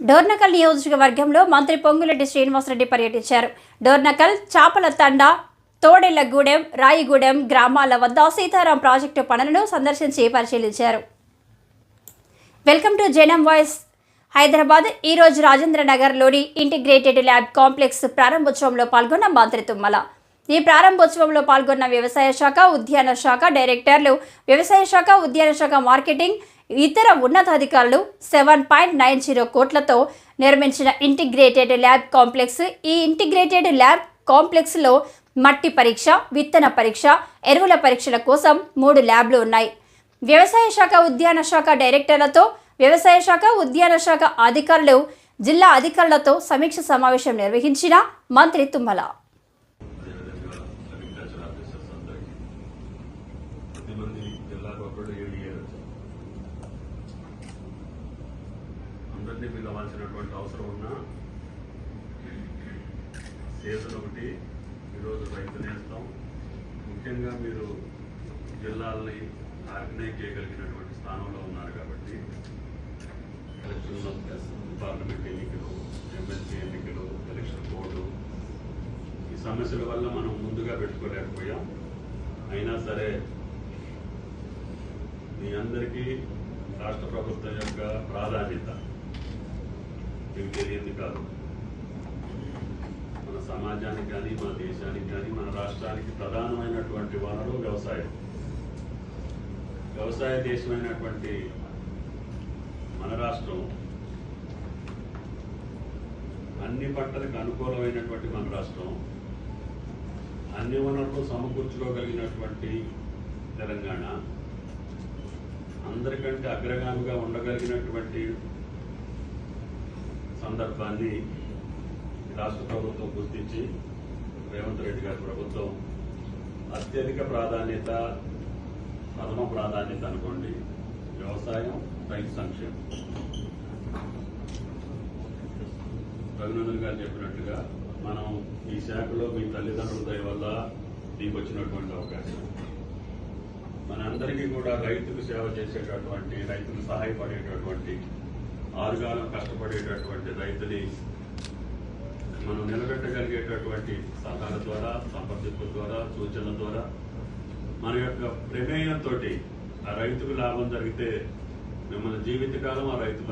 డోర్నకల్ నియోజకవర్గంలో మంత్రి పొంగులెడ్డి శ్రీనివాసరెడ్డి పర్యటించారు. డోర్నకల్ చాపల తండ తోడెళ్ళగూడెం రాయిగూడెం గ్రామాల వద్ద సీతారాం ప్రాజెక్టు పనులను సందర్శించి పరిశీలించారు. Welcome to Janam voice. Hyderabad ఈరోజు రాజేంద్ర నగర్లోని ఇంటిగ్రేటెడ్ ల్యాబ్ కాంప్లెక్స్ ప్రారంభోత్సవంలో పాల్గొన్న మంత్రి తుమ్మల. ఈ ప్రారంభోత్సవంలో పాల్గొన్న వ్యవసాయ శాఖ ఉద్యాన శాఖ డైరెక్టర్లు వ్యవసాయ శాఖ ఉద్యాన శాఖ మార్కెటింగ్ ఇతర ఉన్నతాధికారులు సెవెన్ పాయింట్ నైన్ జీరో కోట్లతో నిర్మించిన ఇంటిగ్రేటెడ్ ల్యాబ్ కాంప్లెక్స్. ఈ ఇంటిగ్రేటెడ్ ల్యాబ్ కాంప్లెక్స్లో మట్టి పరీక్ష విత్తన పరీక్ష ఎరువుల పరీక్షల కోసం మూడు ల్యాబ్లు ఉన్నాయి. వ్యవసాయ శాఖ ఉద్యాన శాఖ డైరెక్టర్లతో వ్యవసాయ శాఖ ఉద్యాన శాఖ అధికారులు జిల్లా అధికారులతో సమీక్ష సమావేశం నిర్వహించిన మంత్రి తుమ్మల. ఒకళ్ళు ఏడు ఏడు. అందరినీ పిలవాల్సినటువంటి అవసరం ఉన్నా సీజన్ ఒకటి ఈరోజు రైతు నేస్తాం ముఖ్యంగా మీరు జిల్లాల్ని ఆర్గనైజ్ చేయగలిగినటువంటి స్థానంలో ఉన్నారు కాబట్టి ఎలక్షన్లో పార్లమెంట్ ఎన్నికలు ఎమ్మెల్సీ ఎన్నికలు ఎలక్షన్ బోర్డు ఈ సమస్యల వల్ల మనం ముందుగా పెట్టుకోలేకపోయాం. అయినా సరే మీ అందరికీ రాష్ట్ర ప్రభుత్వం యొక్క ప్రాధాన్యత. మీకు తెలియదు కాదు. మన సమాజానికి కానీ మన దేశానికి కానీ మన రాష్ట్రానికి ప్రధానమైనటువంటి వనరు వ్యవసాయం. వ్యవసాయ దేశమైనటువంటి మన రాష్ట్రం అన్ని పంటలకు అనుకూలమైనటువంటి మన రాష్ట్రం అన్ని వనరులు సమకూర్చుకోగలిగినటువంటి తెలంగాణ. అందరికంటే అగ్రగామిగా ఉండగలిగినటువంటి సందర్భాన్ని రాష్ట్ర ప్రభుత్వం గుర్తించి రేవంత్ రెడ్డి గారి ప్రభుత్వం అత్యధిక ప్రాధాన్యత ప్రథమ ప్రాధాన్యత అనుకోండి వ్యవసాయం రైతు సంక్షేమం. రఘునందన్ గారు చెప్పినట్టుగా మనం ఈ శాఖలో మీ తల్లిదండ్రుల దయ వల్ల మీకు వచ్చినటువంటి అవకాశం. అందరికీ కూడా రైతుకు సేవ చేసేటటువంటి రైతుకు సహాయపడేటటువంటి ఆరుగాలం కష్టపడేటటువంటి రైతుని మనం నిలబెట్టగలిగేటటువంటి సలహాల ద్వారా సంప్రదింపుల ద్వారా సూచనల ద్వారా మన యొక్క ప్రమేయంతో ఆ రైతుకు లాభం జరిగితే మిమ్మల్ని జీవితకాలం ఆ రైతు